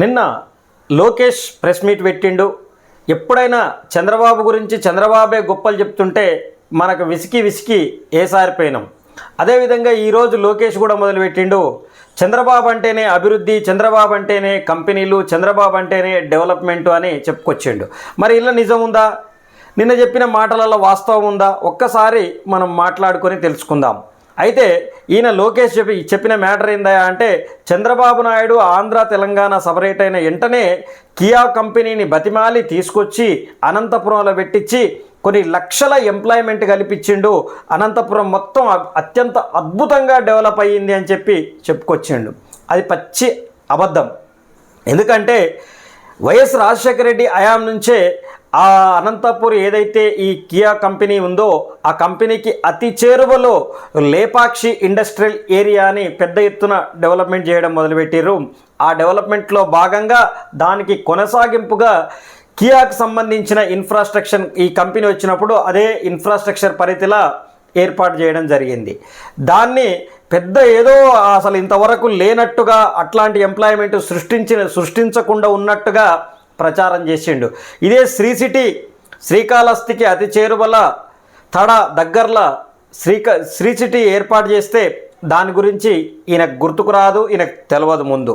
నిన్న Lokesh press meet పెట్టిండు. ఎప్పుడైనా చంద్రబాబు గురించి చంద్రబాబే గొప్పలు చెప్తుంటే మనకు విసికి విసికి ఏసారిపోయినాం అదేవిధంగా ఈరోజు లోకేష్ కూడా మొదలుపెట్టిండు చంద్రబాబు అంటేనే అభివృద్ధి చంద్రబాబు అంటేనే కంపెనీలు చంద్రబాబు అంటేనే డెవలప్మెంట్ అని చెప్పుకొచ్చిండు. మరి ఇలా నిజం ఉందా? నిన్న చెప్పిన మాటలలో వాస్తవం ఉందా? ఒక్కసారి మనం మాట్లాడుకొని తెలుసుకుందాం. అయితే ఈయన లోకేష్ చెప్పి చెప్పిన మ్యాటర్ ఏందా అంటే చంద్రబాబు నాయుడు ఆంధ్ర తెలంగాణ సపరేట్ అయిన వెంటనే కియా కంపెనీని బతిమాలి తీసుకొచ్చి అనంతపురంలో పెట్టించి కొన్ని లక్షల ఎంప్లాయ్మెంట్ కల్పించిండు. అనంతపురం మొత్తం అత్యంత అద్భుతంగా డెవలప్ అయ్యింది అని చెప్పి చెప్పుకొచ్చిండు. అది పచ్చి అబద్ధం. ఎందుకంటే వైఎస్ రాజశేఖర రెడ్డి హయాం నుంచే ఆ అనంతపూర్ ఏదైతే ఈ కియా కంపెనీ ఉందో ఆ కంపెనీకి అతి చేరువలో లేపాక్షి ఇండస్ట్రియల్ ఏరియాని పెద్ద ఎత్తున డెవలప్మెంట్ చేయడం మొదలుపెట్టారు ఆ డెవలప్మెంట్లో భాగంగా దానికి కొనసాగింపుగా కియాకు సంబంధించిన ఇన్ఫ్రాస్ట్రక్చర్ ఈ కంపెనీ వచ్చినప్పుడు అదే ఇన్ఫ్రాస్ట్రక్చర్ పరిధిలా ఏర్పాటు చేయడం జరిగింది. దాన్ని పెద్ద ఏదో అసలు ఇంతవరకు లేనట్టుగా అట్లాంటి ఎంప్లాయ్మెంట్ సృష్టించిన సృష్టించకుండా ఉన్నట్టుగా ప్రచారం చేసిండు. ఇదే శ్రీ సిటీ శ్రీకాళహస్తికి అతి చేరువల తడ దగ్గరలో శ్రీక శ్రీ సిటీ ఏర్పాటు చేస్తే దాని గురించి ఈయనకు గుర్తుకు రాదు ఈయనకు తెలియదు ముందు.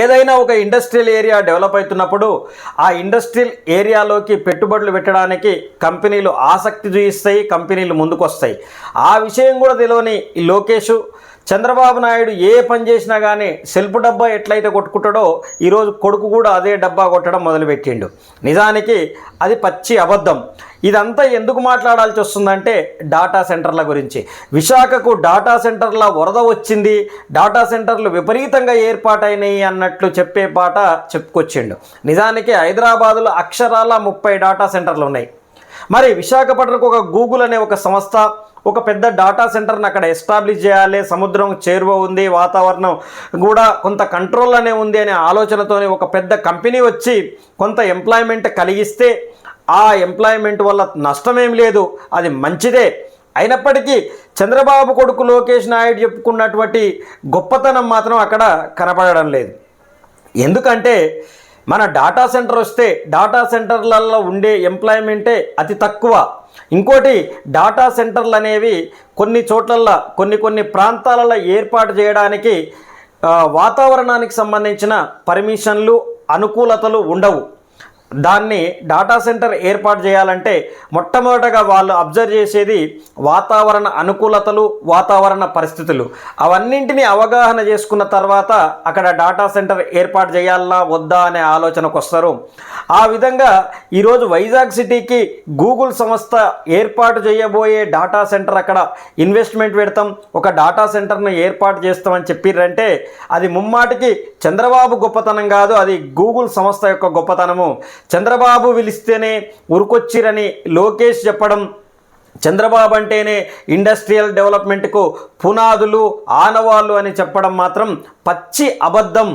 ఏదైనా ఒక ఇండస్ట్రియల్ ఏరియా డెవలప్ అవుతున్నప్పుడు ఆ ఇండస్ట్రియల్ ఏరియాలోకి పెట్టుబడులు పెట్టడానికి కంపెనీలు ఆసక్తి చూపిస్తాయి కంపెనీలు ముందుకు వస్తాయి ఆ విషయం కూడా తెలియని ఈ లోకేష్ చంద్రబాబు నాయుడు ఏ పని చేసినా కానీ సెల్ఫ్ డబ్బా ఎట్లయితే కొట్టుకుంటాడో ఈరోజు కొడుకు కూడా అదే డబ్బా కొట్టడం మొదలుపెట్టిండు. నిజానికి అది పచ్చి అబద్ధం. ఇదంతా ఎందుకు మాట్లాడాల్సి వస్తుందంటే డాటా సెంటర్ల గురించి. విశాఖకు డాటా సెంటర్ల వరద వచ్చింది. డాటా సెంటర్లు విపరీతంగా ఏర్పాటైనాయి అన్నట్లు చెప్పే పాట చెప్పుకొచ్చిండు. నిజానికి హైదరాబాదులో అక్షరాల ముప్పై డాటా సెంటర్లు ఉన్నాయి. మరి విశాఖపట్నంకు ఒక గూగుల్ అనే ఒక సంస్థ ఒక పెద్ద డాటా సెంటర్ని అక్కడ ఎస్టాబ్లిష్ చేయాలి సముద్రం చేరువ ఉంది వాతావరణం కూడా కొంత కంట్రోల్ అనే ఉంది అనే ఆలోచనతోనే ఒక పెద్ద కంపెనీ వచ్చి కొంత ఎంప్లాయ్మెంట్ కలిగిస్తే ఆ ఎంప్లాయ్మెంట్ వల్ల నష్టమేం లేదు అది మంచిదే. అయినప్పటికీ చంద్రబాబు కొడుకు లోకేష్ నాయుడు చెప్పుకున్నటువంటి గొప్పతనం మాత్రం అక్కడ కనపడడం లేదు. ఎందుకంటే మన డాటా సెంటర్ వస్తే డాటా సెంటర్లలో ఉండే ఎంప్లాయ్మెంటే అతి తక్కువ. ఇంకోటి డాటా సెంటర్లు అనేవి కొన్ని చోట్లల్లో కొన్ని కొన్ని ప్రాంతాలలో ఏర్పాటు చేయడానికి వాతావరణానికి సంబంధించిన పర్మిషన్లు అనుకూలతలు ఉండవు. దాన్ని డాటా సెంటర్ ఏర్పాటు చేయాలంటే మొట్టమొదటగా వాళ్ళు అబ్జర్వ్ చేసేది వాతావరణ అనుకూలతలు వాతావరణ పరిస్థితులు. అవన్నింటినీ అవగాహన చేసుకున్న తర్వాత అక్కడ డాటా సెంటర్ ఏర్పాటు చేయాలా వద్దా అనే ఆలోచనకు వస్తారు. ఆ విధంగా ఈరోజు వైజాగ్ సిటీకి గూగుల్ సంస్థ ఏర్పాటు చేయబోయే డాటా సెంటర్ అక్కడ ఇన్వెస్ట్మెంట్ పెడతాం. ఒక డాటా సెంటర్ను ఏర్పాటు చేస్తామని చెప్పిర్రంటే అది ముమ్మాటికి చంద్రబాబు గొప్పతనం కాదు అది గూగుల్ సంస్థ యొక్క గొప్పతనము. చంద్రబాబు పిలిస్తేనే ఉరుకొచ్చిరని లోకేష్ చెప్పడం చంద్రబాబు అంటేనే ఇండస్ట్రియల్ డెవలప్మెంట్కు పునాదులు ఆనవాళ్ళు అని చెప్పడం మాత్రం పచ్చి అబద్ధం.